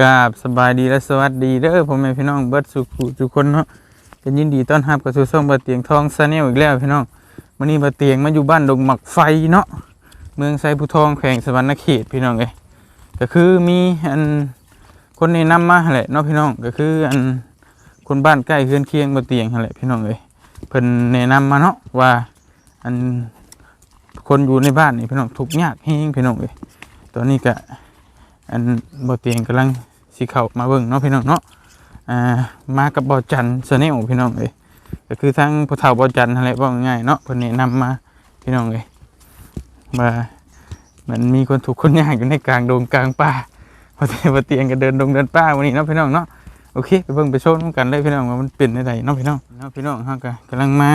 กราบสบายดีและสวัสดีเด้อพ่อแม่พี่น้องเบิร์ดสุขทุกคนเนาะเป็นยินดีต้อนรับกับสู่ช่องบะเตียงทองซาแนลอีกแล้วพี่น้องวันนี้บะเตียงมาอยู่บ้านดงหมักไฟเนาะเมืองไซภูทองแขวงสวรรณเขตพี่น้องเอ้ยก็คือมีอันคนแนะนำมาแหละเนาะพี่น้องก็คืออันคนบ้านใกล้เฮือนเคียงบะเตียงแหละพี่น้องเอ้ยเพิ่นแนะนำมาเนาะว่าอันคนอยู่ในบ้านนี่พี่น้องทุกข์ยากแฮงพี่น้องเอ้ยตอนนี้ก็ อันบ่เตียงกำลังสิเข้ามาเบิ่งเนาะพี่น้องเนาะอ่ามากับบ่อจันเสน่ห์พี่น้องเอ้ยก็คือทั้งผู้เฒ่าบ่อจันนั่นแหละว่ง่ายเนาะเพิ่นแนะนำมาพี่น้องเอ้ยว่ามันมีคนถูกคนยากอยู่ในกลางดงกลางป่าพอเตียงบ่เตียงก็เดินดงเดินป่าวันนี้เนาะพี่น้องเนาะโอเคไปเบิ่งไปชมกันเลยพี่น้องว่ามันเป็นได้เนาะพี่น้องเนาะพี่น้องฮาก็กำลังมา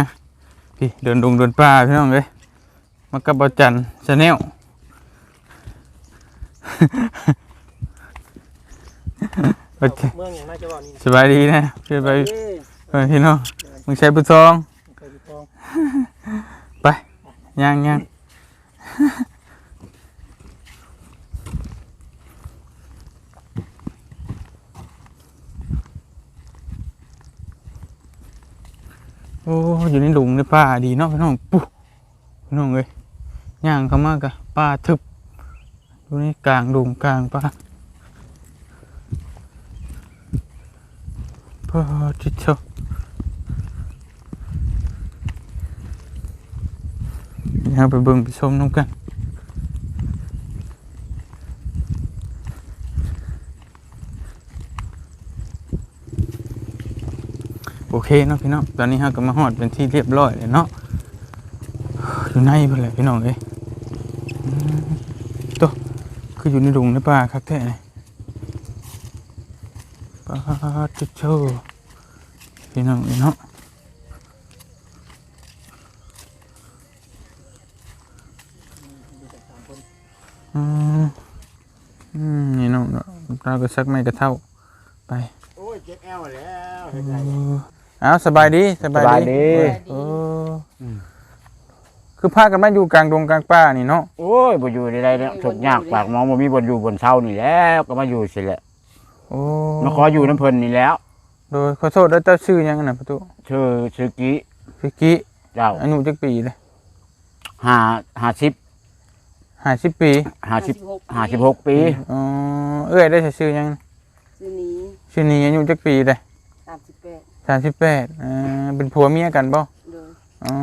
พี่เดินดงเดินป่าพี่น้องเอ้ยมากับบ่อจันเสน่ห์ โอเคเมืองอย่างน่าจะว่านี่สบายดีนะเพื่อนไปเอ้ยไปพี่น้องมึงใช้ปุทอง เคยไปฟ้องย่างย่างโอ้อยู่ในหลุมในป่าดีเนาะพี่น้องปุ๊พี่น้องเอ้ยย่างเข้ามากะป่าทึบอยู่ในกลางหลุมกลางป่า พอจิตเชาเดี๋ยวเราไปเบิ่งไปชมน้ำกันโอเคเนาะพี่น้อง ตอนนี้เราก็มาฮอดเป็นที่เรียบร้อยเลยเนาะ อยู่ในเพื่อนแหละพี่น้องเอ้ยตัวคืออยู่ในดุงในป่าคักแท้เลย ปาจุดโชพี่น้องเอ้ยเนาะอืมอืมนี่น้องเนาะเราก็ซักไม่กระเท่าไปโอ้ยเจ็บแอวแล้วเออเอาสบายดีสบายดีเอออคือพากันมาอยู่กลางดงกลางป่านี่เนาะโอ้ยบ่อยู่ได้ๆเนาะทุกยากปากมองบ่มีบนอยู่บนเช่านี่แล้วก็มาอยู่สิแหละ โอ้มาขออยู่น้ำเพิ่นนี่แล้วโดยขอโทษแล้วเจ้าชื่อหยังน่ะประตูชื่อชื่อกี้พี่กี้เจ้าอายุจักปีเลยห้าห้าสิบห้าสิบปีห้าสิบห้าสิบหกปีอ๋อเอ้ยได้ใช้ชื่อหยังชื่อนี้ชื่อนี้อายุจักปีเลยสามสิบแปดสามสิบแปดอ่าเป็นผัวเมียกันบ่โดยอ๋อ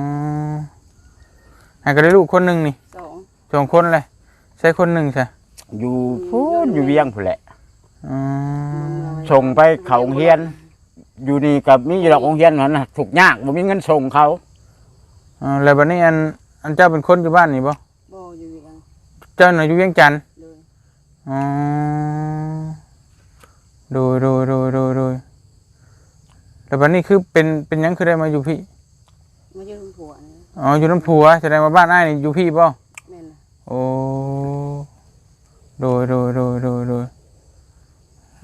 ให้ก็ได้ลูกคนหนึ่งนี่สองสองคนเลยใช้คนหนึ่งใช่อยู่พูนอยู่เวียงพุ่นแหละอ๋อ ส่งไปเขาโรงเรียน อยู่นี่กับมีอยู่ดอกโรงเรียนนั่นน่ะถูกข์ยากบ่มีเงินส่งเขาอ๋อแล้วบัดนี้อันอันเจ้าเป็นคนอยู่บ้านนี่บ่บ่อยู่ยังเจ้าน่ะอยู่เวียงจันทน์โดยอ๋อโดยโดยโดยโดยโดยแล้วบัดนี้คือเป็นเป็นหยังคือได้มาอยู่พี่มาอยู่ทั้งผัวนะอ๋ออยู่น้ำผัวแสดงว่าบ้านอ้ายนี่อยู่พี่บ่แม่นล่ะโอ้โดยโดยโดยโดยโดย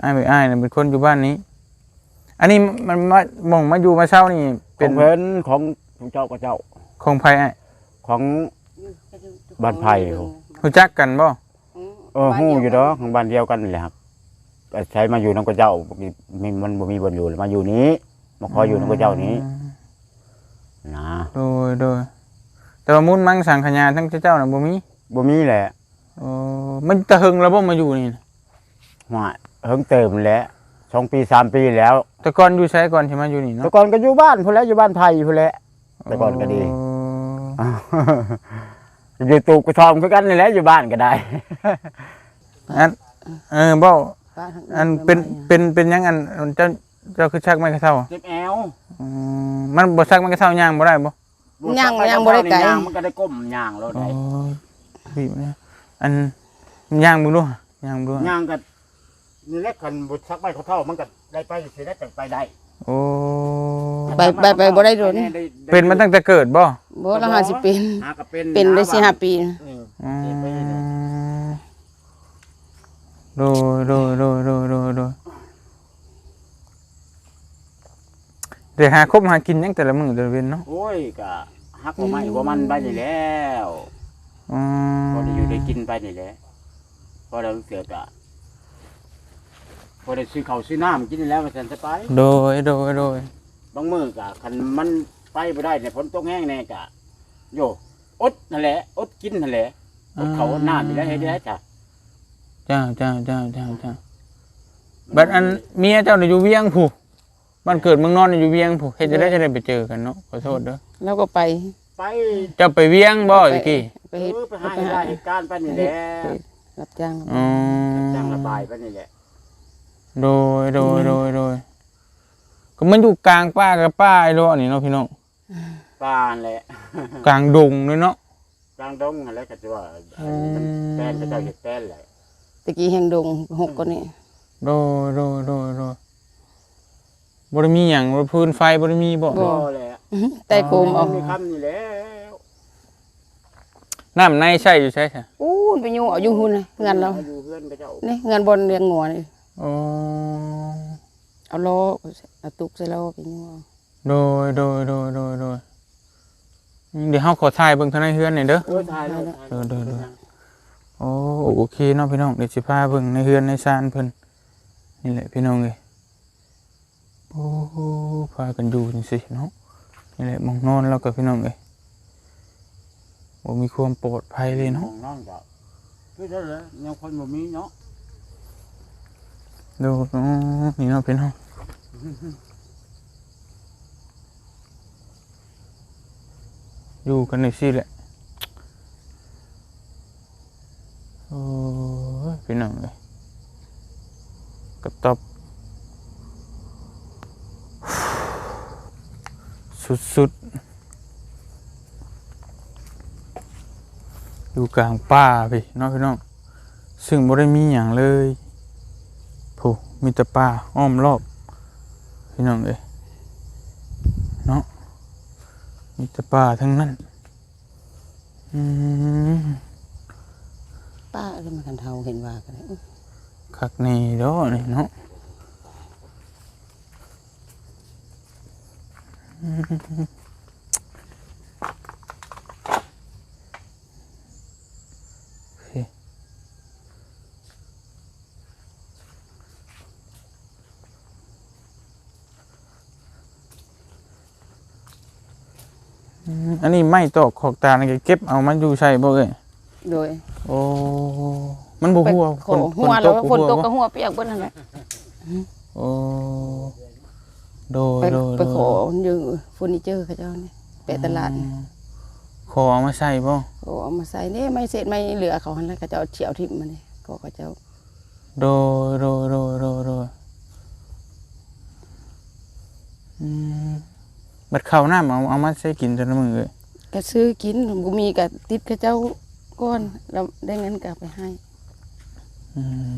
อ้ายเป็นอ้ายน่ะเป็นคนอยู่บ้านนี้ อันนี้มันมาหมองมาอยู่มาเช่านี่ เป็เป็นนเพิ่นของของเจ้าก็เจ้าของไผ่อ้ายของอยู่ก็อยู่ทุกบ้านไผ่อยู่เขารู้จักกันบ่มเออฮู้อยู่ดอกของบ้านเดียวกันนี่แหละครับก็ใช้มาอยู่น้ำกับเจ้ามีมันบ่มีบนอยู่มาอยู่นี้มาขออยู่น้ำกับเจ้านี้นะโดยโดยแต่ว่ามุ่นมังสังขยาทั้งเจ้าน่ะบ่มีบ่มีแหละโอ้มันตะหึงแล้วบ่มาอยู่นี่น่ะว่า เฮิงเติมแหล้วสองปีสามปีแล้ว แต่ก่อนอยู่ใช้ก่อนที่มาอยู่นี่แต่เนาะก่อนก็อยู่บ้านพุ่นแหล้วอยู่บ้านไผ่พุ่นแหละแต่ก่อนก็ดีโอ้อยู่ตูบกระทอมคือกันนี่แหละอยู่บ้านก็ได้ อันเออบ่ป้าทั้งอันเป็นเป็นเป็นหยังอันอันเจ้าเจ้าคือชักไม้กระเท่าเจ็บแอวอืมมันบ่ชักไม้กระเท่าย่างบ่ได้บ่ย่างย่างบ่ได้ไกล ย่างมันก็ได้ก้มย่างแล้วโอ้ได้ยบีบเนี่ยอันย่างมึงดูย่างมึงดูย่างก็ นี่แหละคันบ่ซักไม้เขาเท่ามันก็ได้ไปสิได้จังไปได้โอ้ไปไปไปบ่ได้โดนเป็นมาตั้งแต่เกิดบ่บ่ละห้าสิบปีหาก็เป็นเป็นได้สี่ห้าปีนี่อืเจ็บไปนี่มโดยโดยโดยโดยโดยโดยเดี๋ยวหาคบหากินยังแต่ละมื้อแต่ละเว้นเนาะโอ้ยก็ฮักบ่ไม้บ่มันไปนี่แล้วอืมพอได้อยู่ได้กินไปนี่แหละพอเราเสือกอะ พอได้ซื้อข้าวซื้อน้ำกินนี่แล้วมันสันจะไปโดยโดยโดยบางมื้อกะคันมันไปบ่ได้เนี่ยฝนตกแห้งแน่กะโยอดนั่นแหละอดกินนั่นแหละอดเขาวอดน้ำนี่แหละเฮ็ดได้จ้ะเจ้าเจ้าเจ้าเจ้าเจ้าบัดอันเมียเจ้าน่ะอยู่เวียงผู้บ้านเกิดเมืองนอนน่ะอยู่เวียงผู้เฮ็ดจะได้จะได้ไปเจอกันเนาะขอโทษเด้อแล้วก็ไปไปเจ้าไปเวียงบ่ตะกี้ไปเฮ็ดเออไปหาเหตุการณ์เหตุการณ์ไปนี่แหละรับจ้างอ๋อจ้างระบายไปนี่แหละ โดยโดยโดยโดยก็มันอยู่กลางป่ากับป่าไอ้โลนี่เนาะพี่น้องป้านั่นแหละกลางดงเลยเนาะ กลางดงนั่นแหละก็จะว่าอืมแป้นก็เจ้าเฮ็ดแป้นแหละตะกี้แห่งดงหกก็นี่โดยโดยโดยโดยบ่ได้มีหยังบ่พื้นไฟบ่ได้มีบ่บ่แหละแต่โคมเอามีคำนี่แหล้วน้ำในใช่อยู่ใช่ใช่อู้ยไปอยู่เอาอยู่หุ่นน่ะเงินเราอยู่เพื่อนก็เจ้านี่เงินบนเลี้ยงงัวนี่ อ๋อเอาล้อเอาตุกใส่ล้อไปอยู่เอาโดยโดยโดยโดยโดยเดี๋ยวเฮาขอถ่ายเบิ่งทางในเฮือนหน่อยเด้อโอ้ยถ่ายแล้วถ่ายเออเด้อเด้อโอ้โอเคเนาะพี่น้องเดี๋ยวสิพาเบิ่งในเฮือนในซานเพิ่นนี่แหละพี่น้องเอ้ยโอ้พากันอยู่จังซี่เนาะนี่แหละหมองนอนแล้วก็พี่น้องเอ้ยบ่มีความปลอดภัยเลยน้อเนาะงน้องเจ้าคือเท่าไหร่ยังคนบ่มีเนาะ ดูนาะนี่เนาะพี่น้องอยู่กันในซี่แหละโอ้ยพี่น้องเอ้ยกระตอบสุดๆอยู่กลางป่าพี่น้องพี่น้องซึ่งบ่ได้มีอย่างเลย มีแต่ป่าอ้อมรอบ พี่น้องเอ้ยเนาะมีแต่ป่าทั้งนั้นอืมป้าก็มากันเทาเห็นว่ากันเลยคักนี่เด้อนี่เนาะอืม อืมอันนี้ไม่ตอกขอกตาลนี่ก็เก็บเอามันอยู่ใช่บ่เอ้ยโดยโอ้มันบ่หัวไปขอหัวแล้วฝนตกก็หัวเปียกเบิ่นนั่นแหละโอ้โดยไปโดยไปโดยขออยู่เฟอร์นิเจอร์เขาเจ้านี่ไปตลาดนี่ขอเอามาใส่บ่โอ้เอามาใส่นี่ไม่เสร็จไม่เหลือเขาหันแล้วเขาเจ้าเฉียวทิ่มมานี่ก็เขาเจ้าโดยโดยโดยโดยโดยอืม บัดข้าวน้ำเอาเอามาใส่กินจนมือเลยก็ซื้อกินผมก็มีก็ติดเขาเจ้าก้อนแล้วได้เงินก็เอาไปให้อืม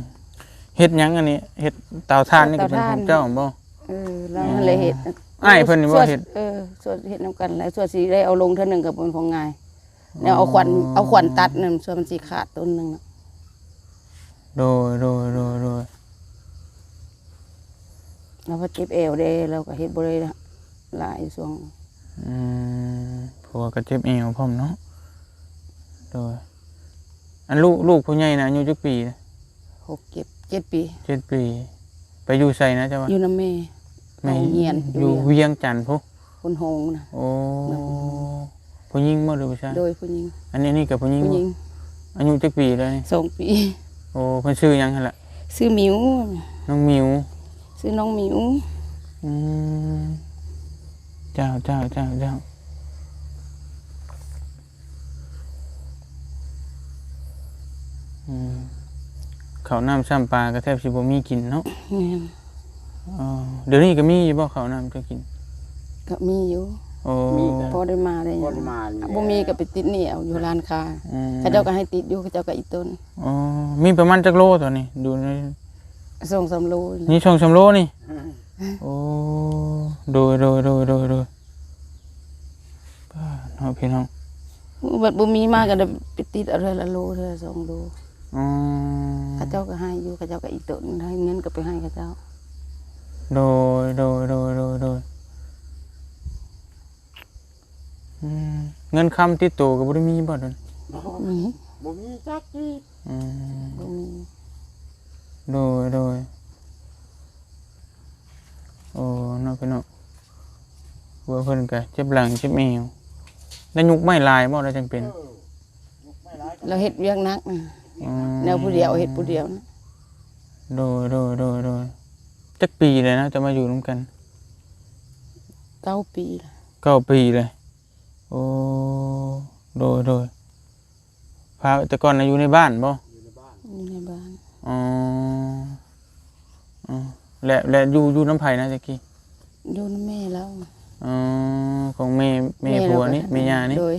เฮ็ดหยังอันนี้เฮ็ดเตาถ่านนี่ก็เป็นของเจ้าบ่ เออแล้วมันเลยเห็ดอ้ายเพิ่นนี่บ่ส่วเฮ็ด เออส่วนเห็ดน้ำกันแล้วส่วนสีได้เอาลงเท่านึงกับเป็นของงายแล้วเอาขวัญเอาขวัญตัดนั่นส่วนมันสีขาดต้นหนึงน่ะโดยโดยโดยโดยแล้วพอเจ็บเอวได้เราก็เฮ็ดบ่ได้ หลายช่วงอืมเพราะว่าก็เจ็บเอวพร้อมเนาะโดยอันลูกลูกผู้ใหญ่นะอายุจักปีนะหกเจ็ดเจ็ดปี เจ็ดปี ไปอยู่ไสนะเจ้าว่าอยู่น้ำแม่แม่เอาเฮียนอยู่อยู่เวียงเวียงจันทน์พุคนโฮงนะ โอ้ผู้หญิงบ่หรือผู้ชายโดยผู้หญิงอันนี้นี่กับผู้หญิงผู้หญิงบ่อายุจักปีแล้วนี่สองปี โอ้เพิ่นชื่อหยังหั่นล่ะซื้อหมิวน้องมิวซื้อน้องหมิวอืม เจ้าเจ้าเจ้าเจ้าอืมข้าวน้ำซ้ำปลาก็แทบสิบ่มีกินเนาะแม่นอ๋อเดี๋ยวนี้ก็มีอยู่บ่ข้าวน้ำจะกิน ก็มีอยู่โอ้พอได้มาได้หคยันงมานี่บ่มีก็ไปติดหนี่เอาอยู่ร้านค้าอืมเขาเจ้าก็ให้ติดอยู่เขาเจ้าก็อีกต้นอ๋อมีประมาณจักโลตัวนี้ ดูในส่งสามโลนี่นี่ช่องสามโลนี่ โอ้โดยโดยโดยโดยโดยป้าเนาะพี่น้องบัดบ่มีมาก็ได้ไปติดเอาเทื่อละโลเทื่อละสองโลอ๋อเขาเจ้าก็ให้อยู่เขาเจ้าก็อีกต้นให้เงินก็ไปให้เขาเจ้า โดยโดยโดยโดยโดยอืมเงินคำติดตัวก็บ่ได้มีบ่เดยวนี้มีบ่มีจักจีอืมบ่มีโดยโดย พี่น้องว่าเพิ่นก็เจ็บหลังเจ็บเอวได้ยุกไม่ลายบ่ได้จังเป็นเราเฮ็ดเวียกหนักนะอืมแนวผู้เดียวเฮ็ดผู้เดียวนะโดยโดยโดยโดยจักปีเลยนะจะมาอยู่ร่วมกันเก้าปีละเก้าปีเลย โอ้โดยโดยพาแต่ก่อนน่ะอยู่ในบ้านบ่ อยู่ในบ้านอ๋ออ๋อ และและอยู่อยู่น้ำไผ่นะตะกี้อยู่นำแม่แล้วอ๋อของแม่แม่ผัวนี่แม่ยานี่โดย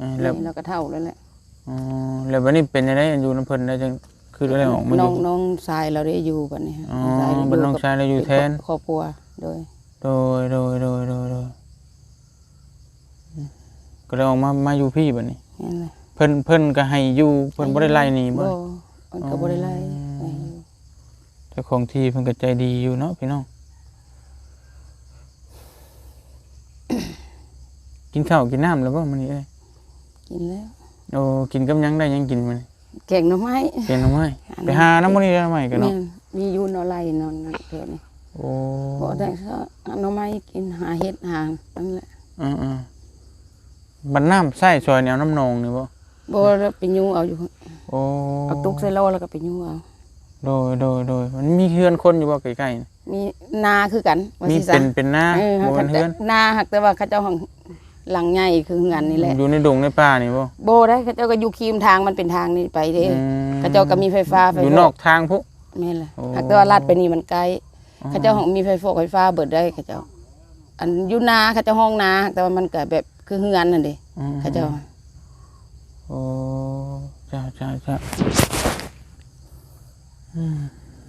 อ่าแล้แล้ววเราก็เท่าแล้วแหละอ๋อแล้ววันนี้เป็นยังไงอยู่น้ำเพิ่นได้จังคือได้ออกมาอน้องยู่ น้องชายเราได้อยู่บัดนี้อ๋อชายเราบัดน้องชายเราอยู่แทน ครอบครัวโดยโดยโดยโดยโดยโดยอืมก็เลยออกมามาอยู่พี่บัดนี้ นั่นแหละเพิ่นเพิ่นก็ให้อยู่เพิ่นบ่ได้ไล่หนีบ่ บ่มันก็บ่ได้ไล่อ๋อไปอยู่เจ้าของที่เพิ่นก็ใจดีอยู่เนาะพี่น้อง กินข้าวกินน้ำแล้วบ่มื้อนี้เอ้ยกินแล้ว โอ้กินกับหยังได้หยังกินมื้อนี้แกงหน่อไม้ แกงหน่อไม้ไปหาน้ำมื้อนี้ได้หน่อไม้กันแม่เนาะนมีอยู่หนอไล่นอนนั่นแค่นี้โอ้บ่ได้ก็หาหน่อไม้กินหาเห็ดหานั่นแหละอือๆบัดน้ำใส่ซอยแนวน้ำนองนี่บ่บ่แล้วไปยูเอาอยู่ โอ้เอาตุกใส่โลแล้วก็ไปยูเอา โดยโดยโดยมันมีเฮือนคนอยู่บ่ใกล้ๆนี่มีนาคือกันว่ามีสิซะเป็นเป็นหน้าเออบ่หัเป็กนแต่เฮือนนาหักแต่ว่าเขาเจ้าของหลังใหญ่คือเงินนี่แหละ อยู่ในดงในป่านี่บ่โบได้เขาเจ้าก็อยู่คีมทางมันเป็นทางนี่ไปเด้อืมเขาเจ้าก็มีไฟฟ้าไฟอยู่ฟ้านอกทางพุ แม่นเลยโอ้ หักแต่ว่าลัดไปนี่มันไกลอ๋อเขาเจ้าของมีไฟฟ้าไฟฟ้าเบิดได้เขาเจ้า อันอยู่นาเขาเจ้าห้องนาแต่ว่ามันก็แบบคือเฮือนนั่นเด้อืมเขาเจ้า โอ้จ้าจ้าจ้าอืม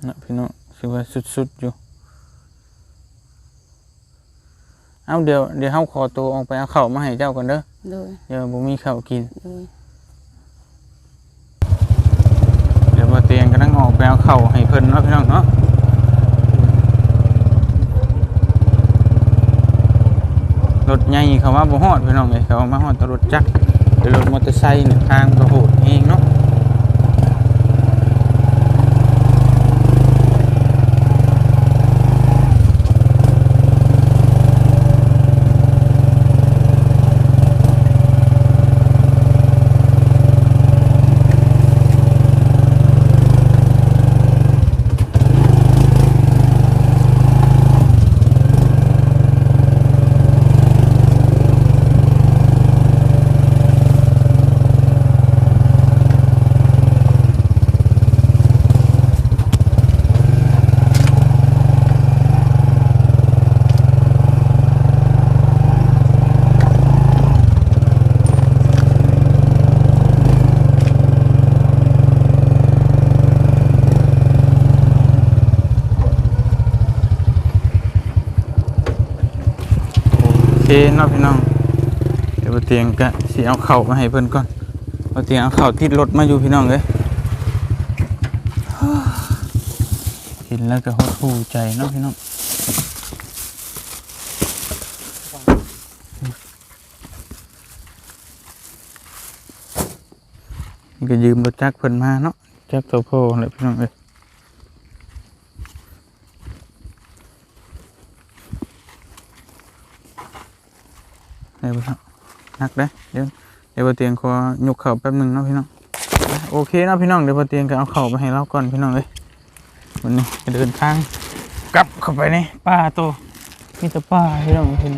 นะพี่น้องสิว่าสุดๆอยู่ เอาเดี๋ยวเดี๋ยวเฮาขอตัวออกไปเอาข้าวมาให้เจ้าก่อนเด้อโดยเดี๋ยวบ่มีข้าวกินโดยเดี๋ยวมาเตียงก็นั่งออกไปเอาข้าวให้เพิ่นเนาะพี่น้องเนาะรถใหญ่เขาว่าบ่ฮอดพี่น้องเอ้ยเขามาฮอดแตรถจักรเดี๋ยวรถมอเตอร์ไซค์เนี่ยทางก็โหดเองเนาะ เคเนาะพี่น้องเดี๋ยวเตียงก็สิเอาเข้ามาให้เพิ่อนก่อนบ่เตียงเอาเข้าวติดรถมาอยู่พี่น้องเอ้ยเห็นแล้วก็หดหูใจเนาะพี่น้องก็ยืมรถจักรเพิ่นมาเนาะจักรโซโพแหละพี่น้องเอ้ย เดี๋ยวพี่น้องนักได้เดี๋ยวเดี๋ยวเตียงขอยกเข่าแป๊บหนึ่งนะพี่น้องโอเคนะพี่น้องเดี๋ยวเตียงก็เอาเข่าไปให้เราก่อนพี่น้องเลยวันนี้เดินทางกลับเข้าไปในป่าโตมีแต่ป่าพี่น้องเห็น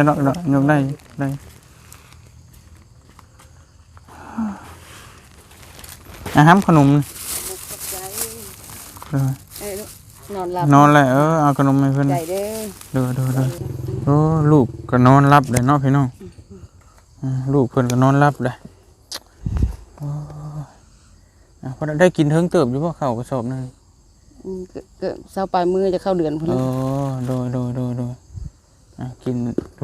ยเนาะเนาะยกได้ได้อาหารขนมเออนอนหลับนอนเลยเออเอาขนมให้เพิ่นใจเด้อเดูดูดูโอ้ลูกก็นอนรับเลยเนาะพี่น้องอืมลูกเพิ่นก็นอนรับเลยโอ้ยอะเพอได้กินเทิงเติบอยู่บ่ข้าวกระสอบหนึงอืมเกิดเกิดเช้าปลายมือจะเข้าเดือนพุ่นโอ้นะโดยโดยโดยโดย อะกิน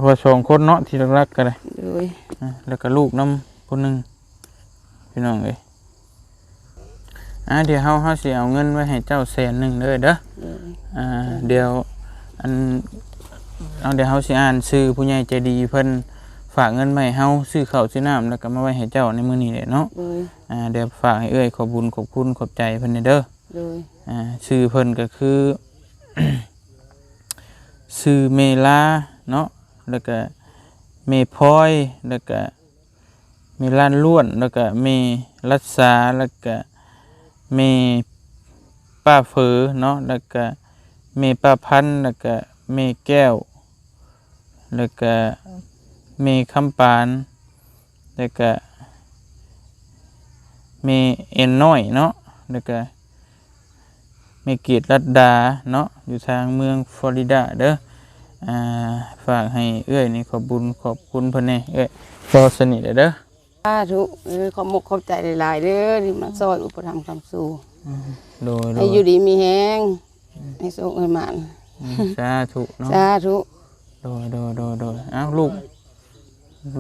พอสองคนเนาะที่รักๆกันเลยโดยอะแล้วก็ลูกน้ำคนหนึ่งพี่น้องเอ้ยอะเดี๋ยวเฮาเฮาสิเอาเงินไว้ให้เจ้าแสนหนึ่งเด้อเด้อโดยอ่าเดี๋ยวอันเอาเดี๋ยวเฮาสิอ่านชื่อผู้ใหญ่ใจดีเพิ่นฝากเงินมาให้เฮาซื้อข้าวซื้อน้ำแล้วก็มาไว้ให้เจ้าในมื้อนี้แหละเนาะโดยอ่าเดี๋ยวฝากให้เอ้ยขอบบุญขอบคุณขอบใจเพิ่นเด้อ โดย อ่าชื่อเพิ่นก็คือ ชื่อเมลาเนาะแล้วก็เมพลอยแล้วก็เมลานล้วนแล้วก็เมรัศาแล้วก็เมป้าเฟอเนาะแล้วก็เมป้าพันแล้วก็เมแก้ว แล้วก็เมคำปาน แล้วก็เมเอ็นน้อยเนาะแล้วก็ มเกตรัดดาเนาะอยู่ทางเมืองฟลอริดาเด้ออ่าฝากให้เอ้ยนี่ขอบบุญขอบคุณเพิ่นแน่เอ้ยพอสนิทเด้อสาธุเออขอบมกขอบใจหลายๆเด้อที่มาซอยอุปถัมภ์คำสู่โดยโดให้ยอยู่ดีมีแฮงให้สุขให้มันอืมสาธุเนาะ สาธุโดยโดยโดยโดยอ้าวลูก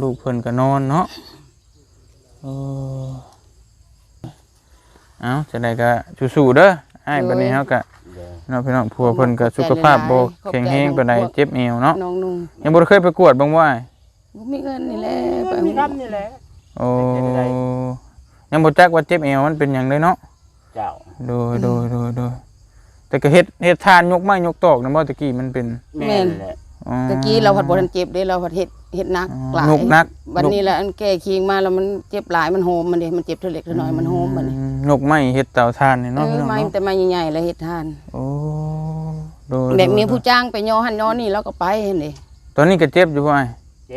ลูกเพิ่นก็นอนเนาะโอ้เอ้าจะได้ก็สู้ๆเด้อ อ้ายบัดนี้เฮาก็เนาะพี่น้องผัวเพิ่นก็สุขภาพบ่แข็งแรงปานใดเจ็บเอวเนาะน้องนุ่งยังบ่ได้เคยไปกวดบ้างว่าอ้ายบ่มีเงินนี่แหละไปมีคำนี่แหละโอ้ยังบ่จักว่าเจ็บเอวมันเป็นหยังเลยเนาะเจ้าโดยโดยโดยโดยแต่ก็เฮ็ดเฮ็ดทานยกไม้ยกตอกนะบ่ตะกี้มันเป็นแม่นแหละอ๋อตะกี้เราผัดบ่ทันเจ็บเด้เราผัดเฮ็ด เฮ็ดหนักอ๋อหลายยกหนักวันนี้ละอันแก้คิงมาแล้วมันเจ็บหลายมันโฮมมันเด้มันเจ็บเท่าเล็กเท่าน้อยมันโฮมมันนี่อืมยกไม้เฮ็ดเตาทานนี่เอเนาะอพี่น้องไม้เนาะแต่ไม้ใหญ่ๆแล้วเฮ็ดทานโอ้โดยแบบมีโดยผู้จ้างไปย่อหันย่อนี่เราก็ไปเห็นดิตอนนี้ก็เจ็บอยู่บ่อ้าย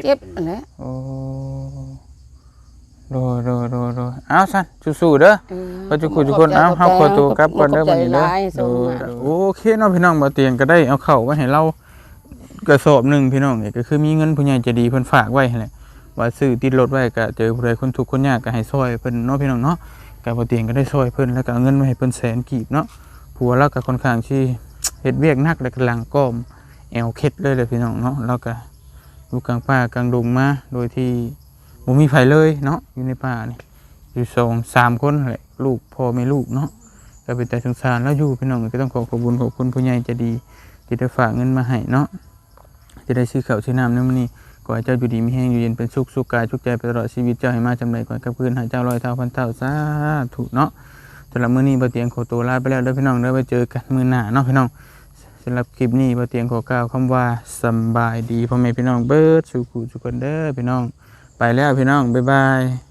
เจ็บอันแหละโอ้โดยโดยโดยโดยเอาซั่นสู้ๆเด้อเออก็ทุกคนทุกคนเอาเฮาขอตัวกลับก่อนเด้อขบับดใจนี้เด้อหลายโดส่งยมาโอเคเนาะพี่น้องบ่เตียงก็ได้เอาเข้าไว้ให้เรา กระสอบหนึ่งพี่น้องเนี่ก็คือมีเงินผู้ใหญ่จะดีเพิ่นฝากไว้แหละว่าซื้อติดรถไว้ก็เจอผู้ใดคนทุกข์คนยากก็ให้ซอยเพิ่นเนาะพี่น้องเนาะก็บ่เตียงก็ได้ซอยเพิ่นแล้วก็เงินมาให้เพิ่นแสนกีบเนาะผัวเราก็ค่อนข้างที่เฮ็ดเวียกหนักแล้วก็หลังก้อมแอวเคล็ดเลยเลยพี่น้องเนาะแล้วก็อยู่กลางป่ากลางดงมาโดยที่บ่มีไผเลยเนาะอยู่ในป่านี่อยู่สองสามคนแหละลูกพ่อไม่ลูกเนาะก็เป็นแต่สงสารแล้วอยู่พี่น้องก็ต้องขอขอบคุญขอบคุณผู้ใหญ่ใจะดีที่ได้ฝากเงินมาให้เนาะ จะได้ซื้อข้าวซื้อน้ำในมื้อนี้ขอให้เจ้าอยู่ดีมีแห้งอยู่เย็นเป็นสุขสุขกายสุขใจไปตลอดชีวิตเจ้าให้มาจำเลยก่อนกับคืนหาเจ้าลอยเท่าพันเท่าสาธุเนาะสำหรับมื้อนี้บ่เตียงขอตัวลาไปแล้วเด้อพี่น้องเด้อไปเจอกันมื้อหน้าเนาะพี่น้องสำหรับคลิปนี้บ่เตียงขอกล่าวคำว่าสบายดีพ่อแม่พี่น้องเบิร์ดสุขุสุขคนเด้อพี่น้อง ไปแล้วพี่น้องบ๊ายบาย